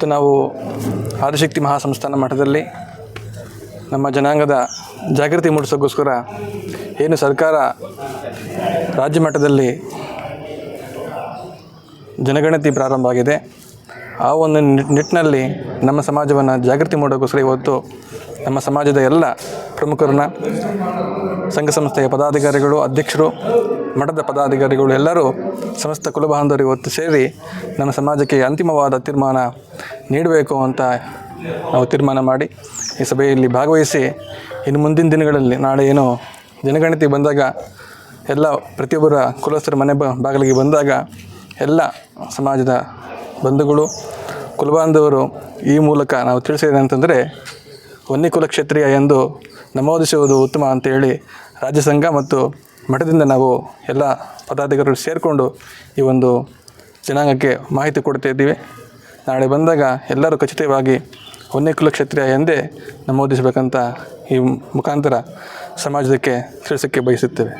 ಮತ್ತು ನಾವು ಆದಿಶಕ್ತಿ ಮಹಾಸಂಸ್ಥಾನ ಮಠದಲ್ಲಿ ನಮ್ಮ ಜನಾಂಗದ ಜಾಗೃತಿ ಮೂಡಿಸೋಕ್ಕೋಸ್ಕರ ಏನು ಸರ್ಕಾರ ರಾಜ್ಯ ಮಟ್ಟದಲ್ಲಿ ಜನಗಣತಿ ಪ್ರಾರಂಭ ಆಗಿದೆ. ಆ ಒಂದು ನಿಟ್- ನಿಟ್ಟಿನಲ್ಲಿ ನಮ್ಮ ಸಮಾಜವನ್ನು ಜಾಗೃತಿ ಮಾಡೋಕ್ಕೋಸ್ಕರ ಇವತ್ತು ನಮ್ಮ ಸಮಾಜದ ಎಲ್ಲ ಪ್ರಮುಖರನ್ನ ಸಂಘ ಸಂಸ್ಥೆಯ ಪದಾಧಿಕಾರಿಗಳು, ಅಧ್ಯಕ್ಷರು ಮಠದ ಪದಾಧಿಕಾರಿಗಳು ಎಲ್ಲರೂ ಸಮಸ್ತ ಕುಲಬಾಂಧವರು ಇವತ್ತು ಸೇರಿ ನಮ್ಮ ಸಮಾಜಕ್ಕೆ ಅಂತಿಮವಾದ ತೀರ್ಮಾನ ನೀಡಬೇಕು ಅಂತ ನಾವು ತೀರ್ಮಾನ ಮಾಡಿ ಈ ಸಭೆಯಲ್ಲಿ ಭಾಗವಹಿಸಿ ಇನ್ನು ಮುಂದಿನ ದಿನಗಳಲ್ಲಿ ನಾಳೆ ಏನು ಜನಗಣತಿ ಬಂದಾಗ ಎಲ್ಲ ಪ್ರತಿಯೊಬ್ಬರ ಕುಲಸ್ಥರ ಮನೆ ಬ ಬಾಗಿಲಿಗೆ ಬಂದಾಗ ಎಲ್ಲ ಸಮಾಜದ ಬಂಧುಗಳು ಕುಲಬಾಂಧವರು ಈ ಮೂಲಕ ನಾವು ತಿಳಿಸಿದೇನೆಂತಂದರೆ ವನ್ಯಕುಲ ಕ್ಷೇತ್ರೀಯ ಎಂದು ನಮೂದಿಸುವುದು ಉತ್ತಮ ಅಂತೇಳಿ ರಾಜ್ಯ ಸಂಘ ಮತ್ತು ಮಠದಿಂದ ನಾವು ಎಲ್ಲ ಪದಾಧಿಕಾರಿಗಳು ಸೇರಿಕೊಂಡು ಈ ಒಂದು ಜನಾಂಗಕ್ಕೆ ಮಾಹಿತಿ ಕೊಡ್ತಾ ಇದ್ದೀವಿ. ನಾಳೆ ಬಂದಾಗ ಎಲ್ಲರೂ ಖಚಿತವಾಗಿ ಒಂದೇ ಕುಲಕ್ಷೇತ್ರ ಎಂದೇ ನಮೂದಿಸಬೇಕಂತ ಈ ಮುಖಾಂತರ ಸಮಾಜಕ್ಕೆ ತಿಳಿಸೋಕ್ಕೆ ಬಯಸುತ್ತೇವೆ.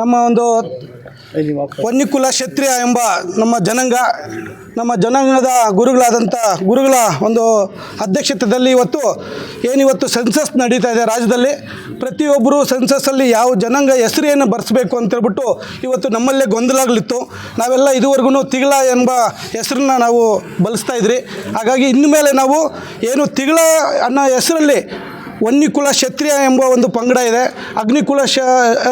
ನಮ್ಮ ಒಂದು ವನ್ಯಕುಲ ಕ್ಷತ್ರಿಯ ಎಂಬ ನಮ್ಮ ಜನಾಂಗ, ನಮ್ಮ ಜನಾಂಗದ ಗುರುಗಳಾದಂಥ ಗುರುಗಳ ಒಂದು ಅಧ್ಯಕ್ಷತೆಯಲ್ಲಿ ಇವತ್ತು, ಏನಿವತ್ತು ಸೆನ್ಸಸ್ ನಡೀತಾ ಇದೆ ರಾಜ್ಯದಲ್ಲಿ. ಪ್ರತಿಯೊಬ್ಬರು ಸೆನ್ಸಸ್ಸಲ್ಲಿ ಯಾವ ಜನಾಂಗ ಹೆಸರಿಯನ್ನು ಬರೆಸ್ಬೇಕು ಅಂತೇಳ್ಬಿಟ್ಟು ಇವತ್ತು ನಮ್ಮಲ್ಲೇ ಗೊಂದಲಾಗಲಿತ್ತು. ನಾವೆಲ್ಲ ಇದುವರೆಗೂ ತಿಗಳ ಎಂಬ ಹೆಸರನ್ನ ನಾವು ಬಳಸ್ತಾ ಇದ್ರಿ. ಹಾಗಾಗಿ ಇನ್ನು ಮೇಲೆ ನಾವು ಏನು ತಿಗಳ ಅನ್ನೋ ಹೆಸರಲ್ಲಿ ವನ್ಯಕುಲ ಕ್ಷತ್ರಿಯ ಎಂಬ ಒಂದು ಪಂಗಡ ಇದೆ, ಅಗ್ನಿಕುಲ ಶ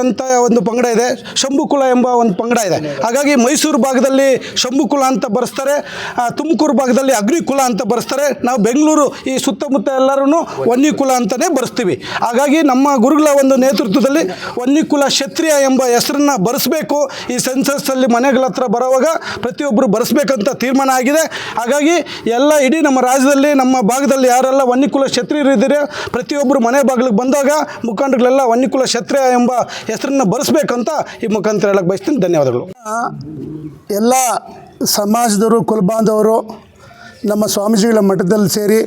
ಅಂತ ಒಂದು ಪಂಗಡ ಇದೆ, ಶಂಭುಕುಲ ಎಂಬ ಒಂದು ಪಂಗಡ ಇದೆ. ಹಾಗಾಗಿ ಮೈಸೂರು ಭಾಗದಲ್ಲಿ ಶಂಭುಕುಲ ಅಂತ ಬರೆಸ್ತಾರೆ ತುಮಕೂರು ಭಾಗದಲ್ಲಿ ಅಗ್ನಿಕುಲ ಅಂತ ಬರೆಸ್ತಾರೆ. ನಾವು ಬೆಂಗಳೂರು ಈ ಸುತ್ತಮುತ್ತ ಎಲ್ಲರೂ ವನ್ನಿಕುಲ ಅಂತಲೇ ಬರೆಸ್ತೀವಿ. ಹಾಗಾಗಿ ನಮ್ಮ ಗುರುಗಳ ಒಂದು ನೇತೃತ್ವದಲ್ಲಿ ವನ್ನಿಕುಲ ಕ್ಷತ್ರಿಯ ಎಂಬ ಹೆಸರನ್ನು ಬರೆಸ್ಬೇಕು. ಈ ಸೆನ್ಸಸ್ಸಲ್ಲಿ ಮನೆಗಳ ಹತ್ರ ಬರೋವಾಗ ಪ್ರತಿಯೊಬ್ಬರು ಬರೆಸ್ಬೇಕಂತ ತೀರ್ಮಾನ ಆಗಿದೆ. ಹಾಗಾಗಿ ಎಲ್ಲ ಇಡೀ ನಮ್ಮ ರಾಜ್ಯದಲ್ಲಿ, ನಮ್ಮ ಭಾಗದಲ್ಲಿ ಯಾರೆಲ್ಲ ವನ್ನಿಕುಲ ಕ್ಷತ್ರಿಯರು ಇದ್ದೀರಿ ಪ್ರತಿಯೊಬ್ಬರು ಮನೆ ಬಾಗಿಲಿಗೆ ಬಂದಾಗ ಮುಖಂಡರುಗಳೆಲ್ಲ ವನ್ನಿಕುಲ ಕ್ಷತ್ರಿಯ ಎಂಬ ಹೆಸರನ್ನು ಬರೆಸ್ಬೇಕಂತ ಈ ಮುಖಾಂತರ ಹೇಳಕ್ಕೆ ಬಯಸ್ತೀನಿ. ಧನ್ಯವಾದಗಳು. ಎಲ್ಲ ಸಮಾಜದವರು, ಕುಲಬಾಂಧವರು, ನಮ್ಮ ಸ್ವಾಮೀಜಿಗಳ ಮಠದಲ್ಲಿ ಸೇರಿ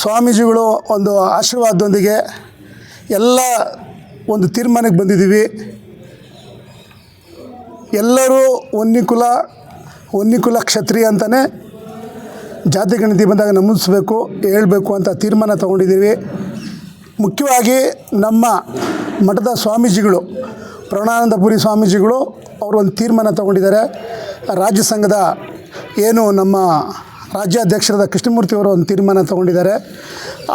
ಸ್ವಾಮೀಜಿಗಳು ಒಂದು ಆಶೀರ್ವಾದದೊಂದಿಗೆ ಎಲ್ಲ ಒಂದು ತೀರ್ಮಾನಕ್ಕೆ ಬಂದಿದ್ದೀವಿ. ಎಲ್ಲರೂ ಒನ್ನಿಕುಲ ಒನ್ನಿಕುಲ ಕ್ಷತ್ರಿಯ ಅಂತಲೇ ಜಾತಿ ಗಣತಿ ಬಂದಾಗ ನಮೂದಿಸಬೇಕು, ಹೇಳಬೇಕು ಅಂತ ತೀರ್ಮಾನ ತಗೊಂಡಿದ್ದೀವಿ. ಮುಖ್ಯವಾಗಿ ನಮ್ಮ ಮಠದ ಸ್ವಾಮೀಜಿಗಳು, ಪ್ರಣಾನಂದಪುರಿ ಸ್ವಾಮೀಜಿಗಳು ಅವರು ಒಂದು ತೀರ್ಮಾನ ತಗೊಂಡಿದ್ದಾರೆ. ರಾಜ್ಯ ಸಂಘದ ಏನು ನಮ್ಮ ರಾಜ್ಯಾಧ್ಯಕ್ಷರಾದ ಕೃಷ್ಣಮೂರ್ತಿಯವರು ಒಂದು ತೀರ್ಮಾನ ತಗೊಂಡಿದ್ದಾರೆ.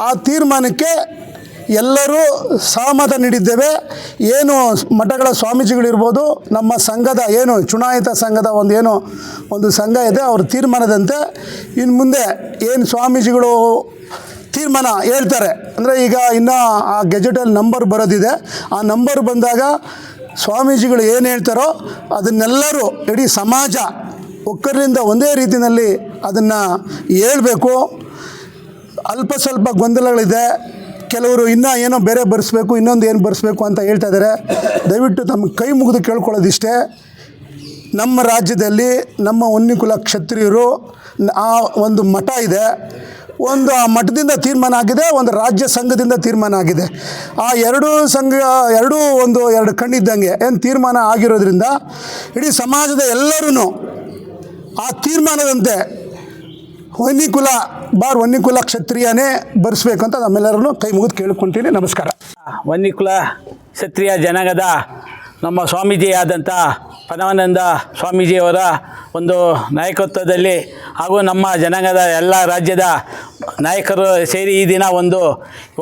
ಆ ತೀರ್ಮಾನಕ್ಕೆ ಎಲ್ಲರೂ ಸಹಮತ ನೀಡಿದ್ದೇವೆ. ಏನು ಮಠಗಳ ಸ್ವಾಮೀಜಿಗಳಿರ್ಬೋದು, ನಮ್ಮ ಸಂಘದ ಏನು ಚುನಾಯಿತ ಸಂಘದ ಒಂದು ಏನು, ಒಂದು ಸಂಘ ಇದೆ, ಅವ್ರ ತೀರ್ಮಾನದಂತೆ ಇನ್ನು ಮುಂದೆ ಏನು ಸ್ವಾಮೀಜಿಗಳು ತೀರ್ಮಾನ ಹೇಳ್ತಾರೆ. ಅಂದರೆ ಈಗ ಇನ್ನು ಆ ಗೆಜೆಟಲ್ಲಿ ನಂಬರ್ ಬರೋದಿದೆ. ಆ ನಂಬರ್ ಬಂದಾಗ ಸ್ವಾಮೀಜಿಗಳು ಏನು ಹೇಳ್ತಾರೋ ಅದನ್ನೆಲ್ಲರೂ ಇಡೀ ಸಮಾಜ ಒಕ್ಕರಿಂದ ಒಂದೇ ರೀತಿಯಲ್ಲಿ ಅದನ್ನು ಹೇಳಬೇಕು. ಅಲ್ಪ ಸ್ವಲ್ಪ ಗೊಂದಲಗಳಿದೆ. ಕೆಲವರು ಇನ್ನೂ ಏನೋ ಬೇರೆ ಬರೆಸ್ಬೇಕು, ಇನ್ನೊಂದು ಏನು ಬರೆಸ್ಬೇಕು ಅಂತ ಹೇಳ್ತಾ ಇದ್ದಾರೆ. ದಯವಿಟ್ಟು ತಮ್ಮ ಕೈ ಮುಗಿದು ಕೇಳ್ಕೊಳ್ಳೋದಿಷ್ಟೇ. ನಮ್ಮ ರಾಜ್ಯದಲ್ಲಿ, ನಮ್ಮ ಉನ್ನಿಕುಲ ಕ್ಷತ್ರಿಯರು ಆ ಒಂದು ಮಠ ಇದೆ. ಒಂದು ಆ ಮಠದಿಂದ ತೀರ್ಮಾನ ಆಗಿದೆ, ಒಂದು ರಾಜ್ಯ ಸಂಘದಿಂದ ತೀರ್ಮಾನ ಆಗಿದೆ. ಆ ಎರಡೂ ಸಂಘ, ಎರಡೂ ಒಂದು ಎರಡು ಕಣ್ಣಿದ್ದಂಗೆ ಏನು ತೀರ್ಮಾನ ಆಗಿರೋದ್ರಿಂದ ಇಡೀ ಸಮಾಜದ ಎಲ್ಲರೂ ಆ ತೀರ್ಮಾನದಂತೆ ವನ್ಯಕುಲ ಬಾರ್ ವನ್ನಿಕುಲ ಕ್ಷತ್ರಿಯನೇ ಅಂತ ನಮ್ಮೆಲ್ಲರನ್ನು ಕೈ ಮುಗಿದು ಕೇಳ್ಕೊತೀನಿ. ನಮಸ್ಕಾರ. ವನ್ನಿಕುಲ ಕ್ಷತ್ರಿಯ ಜನಾಂಗದ ನಮ್ಮ ಸ್ವಾಮೀಜಿಯಾದಂಥ ಪರಮಾನಂದ ಸ್ವಾಮೀಜಿಯವರ ಒಂದು ನಾಯಕತ್ವದಲ್ಲಿ ಹಾಗೂ ನಮ್ಮ ಜನಾಂಗದ ಎಲ್ಲ ರಾಜ್ಯದ ನಾಯಕರು ಸೇರಿ ಈ ದಿನ ಒಂದು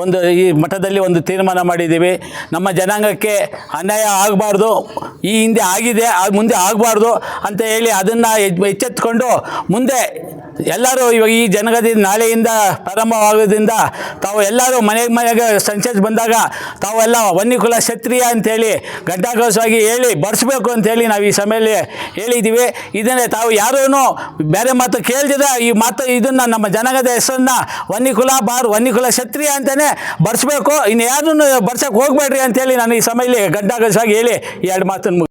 ಒಂದು ಈ ಮಠದಲ್ಲಿ ಒಂದು ತೀರ್ಮಾನ ಮಾಡಿದ್ದೀವಿ. ನಮ್ಮ ಜನಾಂಗಕ್ಕೆ ಅನ್ಯಾಯ ಆಗಬಾರ್ದು, ಈ ಹಿಂದೆ ಆಗಿದೆ ಮುಂದೆ ಆಗಬಾರ್ದು ಅಂತ ಹೇಳಿ ಅದನ್ನು ಎಚ್ಚೆತ್ಕೊಂಡು ಮುಂದೆ ಎಲ್ಲರೂ ಇವಾಗ ಈ ಜನಗದಿ ನಾಳೆಯಿಂದ ಪ್ರಾರಂಭವಾಗೋದ್ರಿಂದ ತಾವು ಎಲ್ಲರೂ ಮನೆ ಮನೆಗೆ ಸಂಚರಿಸಿ ಬಂದಾಗ ತಾವೆಲ್ಲ ವನ್ಯಕುಲ ಕ್ಷತ್ರಿಯ ಅಂತೇಳಿ ಗಂಟಾಕೋಸವಾಗಿ ಹೇಳಿ ಬರೆಸ್ಬೇಕು ಅಂತೇಳಿ ನಾವು ಈ ಸಮಯದಲ್ಲಿ ಹೇಳಿದ್ದೀವಿ ಇದನ್ನೇ ತಾವು ಯಾರೂ ಬೇರೆ ಮಾತು ಕೇಳ್ದಿದ ಈ ಮಾತು ಇದನ್ನು ನಮ್ಮ ಜನಗದ ಹೆಸರನ್ನ ವನ್ಯಕುಲ ಬಾರ್ ವನ್ಯಕುಲ ಕ್ಷತ್ರಿಯ ಅಂತಲೇ ಬರ್ಸ್ಬೇಕು ಇನ್ನು ಯಾರನ್ನು ಬರ್ಸಕ್ಕೆ ಹೋಗಬೇಡ್ರಿ ಅಂತೇಳಿ ನಾನು ಈ ಸಮಯದಲ್ಲಿ ಘಂಟಾಘೋಷವಾಗಿ ಹೇಳಿ ಎರಡು ಮಾತನ್ನು.